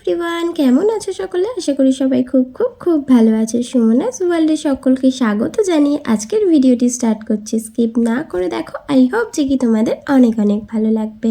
Everyone কেমন আছো সকলে? আশা করি সবাই খুব খুব খুব ভালো আছে। সুমনাস ওয়ার্ল্ডে সকলকে স্বাগত জানিয়ে আজকের ভিডিওটি স্টার্ট করছি। স্কিপ না করে দেখো আই হোপ যে কি তোমাদের অনেক অনেক ভালো লাগবে।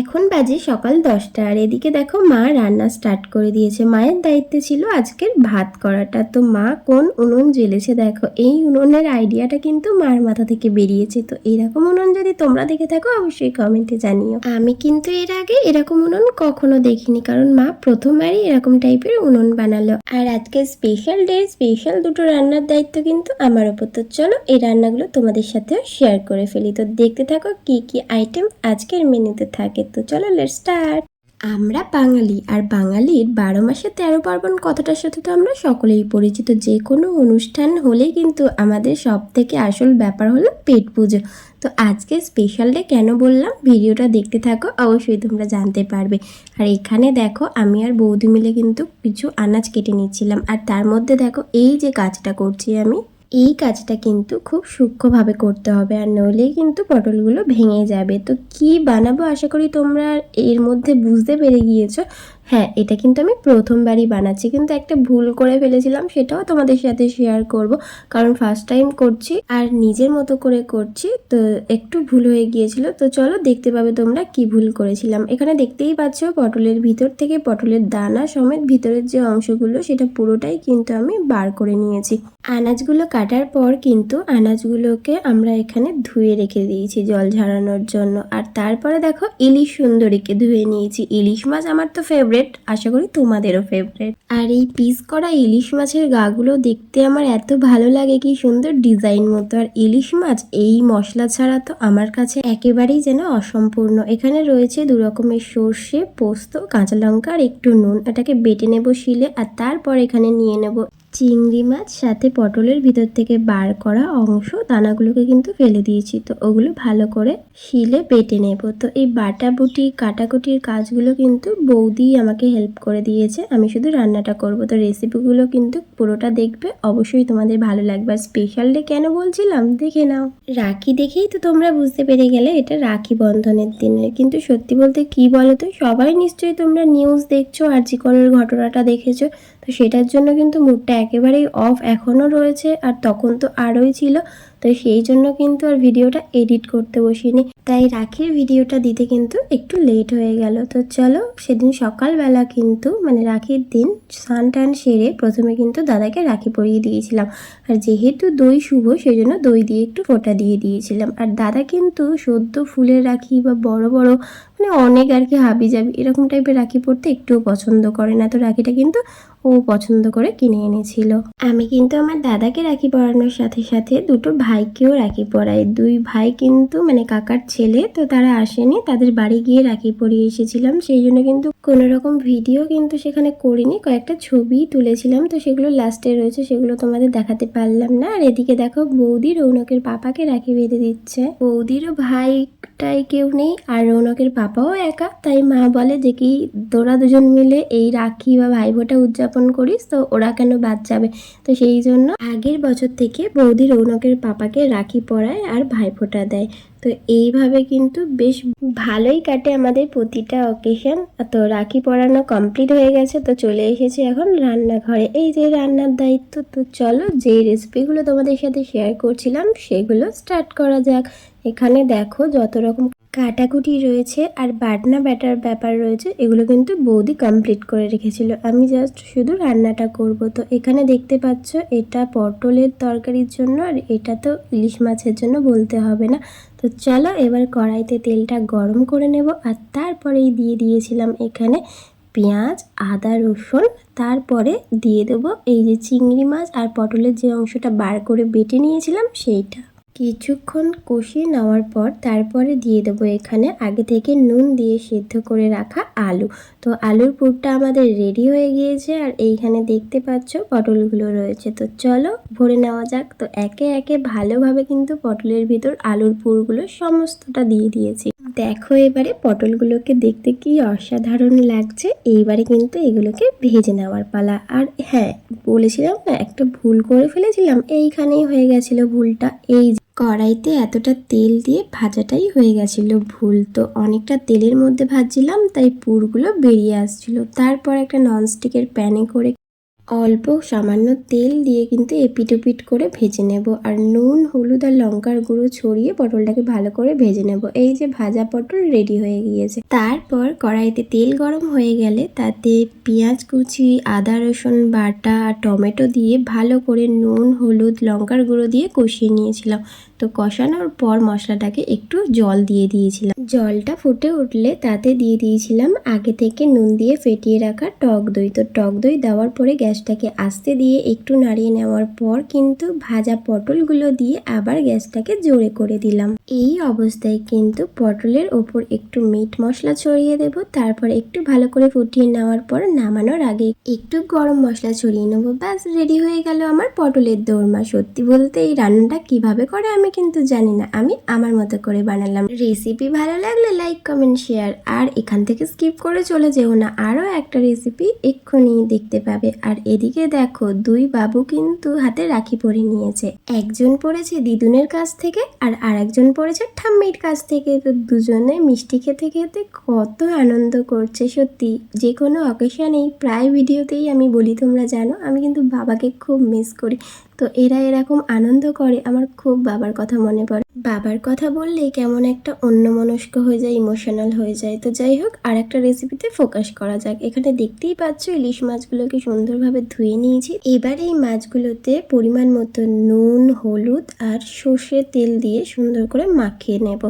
এখন বাজে সকাল দশটা, আর এদিকে দেখো মা রান্না স্টার্ট করে দিয়েছে। মায়ের দায়িত্বে ছিল আজকের ভাত করাটা। তো মা কোন উনুন জ্বেলেছে দেখো? এই উনুনের আইডিয়াটা কিন্তু মার মাথা থেকে বেরিয়েছে। তো এরকম উনুন যদি তোমরা দেখে থাকো, অবশ্যই কমেন্টে জানিও। আমি কিন্তু এর আগে এরকম উনুন কখনো দেখিনি। কারণ মা প্রথমবারই এরকম টাইপের উনুন বানালো। আর আজকে স্পেশাল ডে স্পেশাল দুটো রান্নার দায়িত্ব কিন্তু আমার ওপর তো চলো এই রান্নাগুলো তোমাদের সাথেও শেয়ার করে ফেলি। তো দেখতে থাকো কি কি আইটেম আজকের মেনুতে থাকে। তো চলো লেট স্টার্ট আমরা বাঙালি আর বাঙালির বারো মাসে তেরো পার্বণ কথাটার সাথে তো আমরা সকলেই পরিচিত। যে কোনো অনুষ্ঠান হলেই কিন্তু আমাদের সব থেকে আসল ব্যাপার হলো পেট পুজো। তো আজকে স্পেশাল ডে কেন বললাম? ভিডিওটা দেখতে থাকো, অবশ্যই তোমরা জানতে পারবে। আর এখানে দেখো, আমি আর বৌদি মিলে কিন্তু কিছু আনাজ কেটে নিচ্ছিলাম। আর তার মধ্যে দেখো, এই যে কাজটা করছি আমি এই কাজটা কিন্তু খুব সূক্ষ্মভাবে করতে হবে, আর নইলে কিন্তু পটলগুলো ভেঙে যাবে। তো কি বানাবো আশা করি তোমরা এর মধ্যে বুঝতে পেরে গিয়েছো। হ্যাঁ এটা কিন্তু আমি প্রথমবারই বানাচ্ছি। কিন্তু একটা ভুল করে ফেলেছিলাম, সেটাও তোমাদের সাথে শেয়ার করব। কারণ ফার্স্ট টাইম করছি আর নিজের মতো করে করছি, তো একটু ভুল হয়ে গিয়েছিল। তো চলো দেখতে পাবে তোমরা কি ভুল করেছিলাম। এখানে দেখতেই পাচ্ছ, পটলের ভিতর থেকে পটলের দানা সমেত ভিতরের যে অংশগুলো, সেটা পুরোটাই কিন্তু আমি বার করে নিয়েছি। আনাজগুলো কাটার পর কিন্তু আনাজগুলোকে আমরা এখানে ধুয়ে রেখে দিয়েছি জল ঝাড়ানোর জন্য। আর তারপরে দেখো, ইলিশ সুন্দরীকে ধুয়ে নিয়েছি। ইলিশ মাছ আমার তো ফেভারেট আশা করি তোমাদেরও ফেভারেট আর এই পিস করা ইলিশ মাছের গাগুলো দেখতে আমার এত ভালো লাগে, কি সুন্দর ডিজাইন মতো। আর ইলিশ মাছ, এই মশলা ছাড়া তো আমার কাছে একেবারেই যেন অসম্পূর্ণ। এখানে রয়েছে দু রকমের সর্ষে, পোস্ত, কাঁচা লঙ্কা আর একটু নুন। এটাকে বেটে নেব শিলে আর তারপর এখানে নিয়ে নেব চিংড়ি মাছ, সাথে পটলের ভিতর থেকে বার করা অংশ, দানাগুলোকে কিন্তু ফেলে দিয়েছি। তো ওগুলো ভালো করে শিলে বেটে নেব। তো এই বাটাবুটি, কাটাকুটির কাজগুলো কিন্তু বৌদি আমাকে হেল্প করে দিয়েছে। আমি শুধু রান্নাটা করব। তো রেসিপিগুলো কিন্তু পুরোটা দেখবে। অবশ্যই তোমাদের ভালো লাগবে। আর স্পেশাল ডে কেন বলছিলাম? দেখে নাও। রাখি দেখেই তো তোমরা বুঝতে পেরে গেলে এটা রাখি বন্ধনের দিনে। কিন্তু সত্যি বলতে কি বলো তো সবাই নিশ্চয়ই তোমরা নিউজ দেখছ, আর জিকরের ঘটনাটা দেখেছ, তো সেটার জন্য কিন্তু মুডটা একেবারেই অফ এখনও রয়েছে আর তখন তো আরোই ছিল, তো সেই জন্য কিন্তু আর ভিডিওটা এডিট করতে বসিনি। তাই রাখির ভিডিওটা দিতে কিন্তু একটু লেট হয়ে গেল। তো চলো, সেদিন সকালবেলা কিন্তু মানে রাখির দিন স্নান টান সেরে প্রথমে কিন্তু দাদাকে রাখি পরিয়ে দিয়েছিলাম। আর যেহেতু দই শুভ সেই জন্য দই দিয়ে একটু ফোঁটা দিয়ে দিয়েছিলাম। আর দাদা কিন্তু সদ্য ফুলের রাখি বা বড় বড় মানে অনেক আর কি হাবি যাবি এরকম টাইপের রাখি পরতে একটুও পছন্দ করে না। তো রাখিটা কিন্তু ও পছন্দ করে কিনে এনেছিল। আমি কিন্তু আমার দাদাকে রাখি পরানোর সাথে সাথে দুটো ভাইকেও রাখি পরাই। দুই ভাই কিন্তু মানে কাকার ছেলে, তো তারা আসেনি। তাদের বাড়ি গিয়ে রাখি পরিয়ে এসেছিলাম। সেই জন্য কিন্তু কোনো রকম ভিডিও কিন্তু সেখানে করিনি। কয়েকটা ছবি তুলেছিলাম। তো সেগুলো লাস্টে রয়েছে, সেগুলো তোমাদের দেখাতে পারলাম না। আর এদিকে দেখো, বৌদি রৌনকের পাপাকে রাখি বেঁধে দিচ্ছে। বৌদিরও ভাইটাই কেউ নেই, আর রৌনকের পাপাও একা, তাই মা বলে যে কি তোরা দুজন মিলে এই রাখি বা ভাইফোঁটা উদযাপন করিস, তো ওরা কেন বাদ যাবে? তো সেই জন্য আগের বছর থেকে বৌদি রৌনকের পাপাকে রাখি পরায় আর ভাইফোঁটা দেয়। তো এইভাবে কিন্তু বেশ ভালোই কাটে আমাদের প্রতিটা অকেশন তো রাখি পরানো কমপ্লিট হয়ে গেছে, তো চলে এসেছি এখন রান্নাঘরে। এই যে রান্নার দায়িত্ব, তো চলো যে রেসিপিগুলো তোমাদের সাথে শেয়ার করছিলাম, সেগুলো স্টার্ট করা যাক। এখানে দেখো যত রকম কাটাকুটি রয়েছে আর বাটনা ব্যাটার ব্যাপার রয়েছে, এগুলো কিন্তু বৌদি কমপ্লিট করে রেখেছিল। আমি জাস্ট শুধু রান্নাটা করব। তো এখানে দেখতে পাচ্ছ, এটা পটলের তরকারির জন্য আর এটা তো ইলিশ মাছের জন্য বলতে হবে না। তো চলো এবার কড়াইতে তেলটা গরম করে নেব আর তারপরেই দিয়ে দিয়েছিলাম এখানে পেঁয়াজ, আদা, রসুন। তারপরে দিয়ে দেবো এই যে চিংড়ি মাছ আর পটলের যে অংশটা বার করে বেটে নিয়েছিলাম সেইটা। কিছুক্ষণ কষিয়ে নেওয়ার পর তারপরে দিয়ে দেবো এখানে আগে থেকে নুন দিয়ে সিদ্ধ করে রাখা আলু। তো আলুর পুরটা আমাদের রেডি হয়ে গিয়েছে আর এইখানে দেখতে পাচ্ছ পটলগুলো রয়েছে। তো চলো ভরে নেওয়া যাক। তো একে একে ভালোভাবে কিন্তু পটলের ভিতর আলুর পুরগুলো সমস্তটা দিয়ে দিয়েছি। দেখো এবারে পটলগুলোকে দেখতে কি অসাধারণ লাগছে। এইবারে কিন্তু এগুলোকে ভেজে নেওয়ার পালা। আর হ্যাঁ বলেছিলাম না, একটা ভুল করে ফেলেছিলাম। এইখানেই হয়ে গেছিল ভুলটা। এই যে কড়াইতে এতটা তেল দিয়ে ভাজাটাই হয়ে গেছিল ভুল তো। অনেকটা তেলের মধ্যে ভাজছিলাম, তাই পুরগুলো বেরিয়ে আসছিল। তারপর একটা ননস্টিকের প্যানে করে অল্প সামান্য তেল দিয়ে কিন্তু এপিট ওপিট করে ভেজে নেব। আর নুন, হলুদ আর লঙ্কার গুঁড়ো ছড়িয়ে পটলটাকে ভালো করে ভেজে নেব। এই যে ভাজা পটল রেডি হয়ে গিয়েছে। তারপর কড়াইতে তেল গরম হয়ে গেলে তাতে পেঁয়াজ কুচি, আদা রসুন বাটা আর টমেটো দিয়ে ভালো করে নুন, হলুদ, লঙ্কার গুঁড়ো দিয়ে কষিয়ে নিয়েছিলাম। তো কষানোর পর মশলাটাকে একটু জল দিয়ে দিয়েছিলাম। জলটা ফুটে উঠলে তাতে দিয়ে দিয়েছিলাম আগে থেকে নুন দিয়ে ফেটিয়ে রাখা টক দই। তো টক দই দেওয়ার পরে গ্যাসটাকে আস্তে দিয়ে একটু নাড়িয়ে নেওয়ার পর কিন্তু ভাজা পটলগুলো দিয়ে আবার গ্যাসটাকে জোরে করে দিলাম। এই অবস্থায় কিন্তু পটলের ওপর একটু মিট মশলা ছড়িয়ে দেব, তারপর একটু ভালো করে ফুটিয়ে নেওয়ার পর নামানোর আগে একটু গরম মশলা ছড়িয়ে নেব। ব্যাস, রেডি হয়ে গেল আমার পটলের দোরমা। সত্যি বলতে এই রান্নাটা কীভাবে করে আমি কিন্তু জানি না। আমি আমার মতো করে বানালাম। রেসিপি ভালো লাগলে লাইক কমেন্ট শেয়ার আর এখান থেকে স্কিপ করে চলে যেও না। আরও একটা রেসিপি এক্ষুনি দেখতে পাবে। আর এদিকে দেখো, দুই বাবু কিন্তু হাতে রাখি পরে নিয়েছে। একজন পড়েছে দিদুনের কাছ থেকে, আর আরেকজন পড়েছে ঠাম্মির কাছ থেকে। তো দুজনে মিষ্টি খেতে খেতে কত আনন্দ করছে, সত্যি। যে কোনো অকেশনেই প্রায় ভিডিওতেই আমি বলি, তোমরা জানো, আমি কিন্তু বাবাকে খুব মিস করি। তো এরা এরকম আনন্দ করে, আমার খুব বাবার কথা মনে পড়ে। বাবার কথা বললেই কেমন একটা অন্যমনস্ক হয়ে যায় ইমোশনাল হয়ে যায়। তো যাই হোক আর একটা রেসিপিতে ফোকাস করা যাক। এখানে দেখতেই পাচ্ছ, ইলিশ মাছগুলোকে সুন্দরভাবে ধুয়ে নিয়েছি। এবার এই মাছগুলোতে পরিমাণ মতো নুন, হলুদ আর সর্ষের তেল দিয়ে সুন্দর করে মাখিয়ে নেব।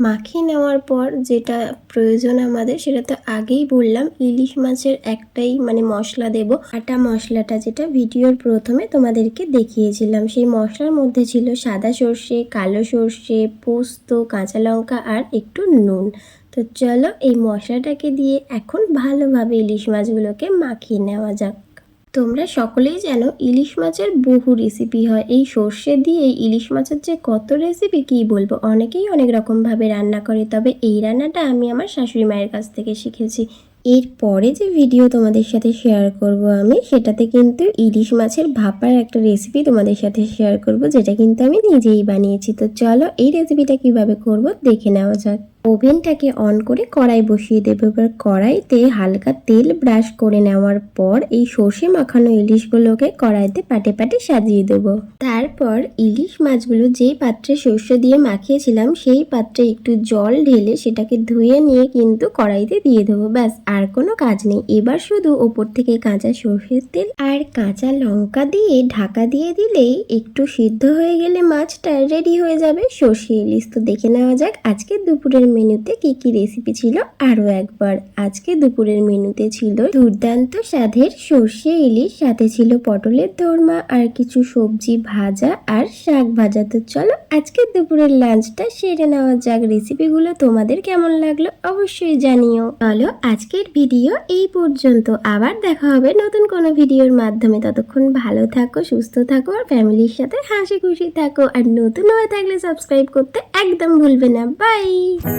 মাখিয়ে নেওয়ার পর যেটা প্রয়োজন আমাদের, সেটা তো আগেই বললাম, ইলিশ মাছের একটাই মানে মশলা দেব। আটা মশলাটা যেটা ভিডিওর প্রথমে তোমাদেরকে দেখিয়েছিলাম, সেই মশলার মধ্যে ছিল সাদা সর্ষে, কালো সর্ষে, পোস্ত, কাঁচা লঙ্কা আর একটু নুন। তো চলো এই মশলাটাকে দিয়ে এখন ভালোভাবে ইলিশ মাছগুলোকে মাখিয়ে নেওয়া যাক। তোমরা সকলেই জানো ইলিশ মাছের বহু রেসিপি হয়। এই সর্ষে দিয়ে ইলিশ মাছের যে কত রেসিপি কী বলব? অনেকেই অনেক রকমভাবে রান্না করে, তবে এই রান্নাটা আমি আমার শাশুড়ি মায়ের কাছ থেকে শিখেছি। এর পরে যে ভিডিও তোমাদের সাথে শেয়ার করব আমি, সেটাতে কিন্তু ইলিশ মাছের ভাপার একটা রেসিপি তোমাদের সাথে শেয়ার করব, যেটা কিন্তু আমি নিজেই বানিয়েছি। তো চলো এই রেসিপিটা কীভাবে করব, দেখে নেওয়া যাক। ওভেনটাকে অন করে কড়াই বসিয়ে দেবো। এবার কড়াইতে হালকা তেল ব্রাশ করে নেওয়ার পর এই সর্ষে মাখানো ইলিশগুলোকে কড়াইতে পাটে পাটে সাজিয়ে দেবো। তারপর ইলিশ মাছগুলো যেই পাত্রে সর্ষে দিয়ে মাখিয়েছিলাম, সেই পাত্রে একটু জল ঢেলে সেটাকে ধুয়ে নিয়ে কিন্তু কড়াইতে দিয়ে দেবো। ব্যাস, আর কোনো কাজ নেই। এবার শুধু ওপর থেকে কাঁচা সর্ষের তেল আর কাঁচা লঙ্কা দিয়ে ঢাকা দিয়ে দিলেই একটু সিদ্ধ হয়ে গেলে মাছটা রেডি হয়ে যাবে। সর্ষে ইলিশ তো দেখে নেওয়া যাক। আজকে দুপুরের মেনুতে কি কি রেসিপি ছিল? আরও একবার, আজকে দুপুরের মেনুতে ছিল দুর্দান্ত স্বাদের সর্ষে ইলিশ, সাথে ছিল পটলের দোরমা আর কিছু সবজি ভাজা আর শাক ভাজা। তো চলো, আজকে দুপুরের লাঞ্চটা সেরে নেওয়া যাক। রেসিপিগুলো তোমাদের কেমন লাগল অবশ্যই জানিও। চলো, আজকের ভিডিও এই পর্যন্ত। আবার দেখা হবে নতুন কোনো ভিডিওর মাধ্যমে। ততক্ষণ ভালো থাকো, সুস্থ থাকো আর ফ্যামিলির সাথে হাসি খুশি থাকো। আর নতুন হয়ে থাকলে সাবস্ক্রাইব করতে একদম ভুলবে না। বাই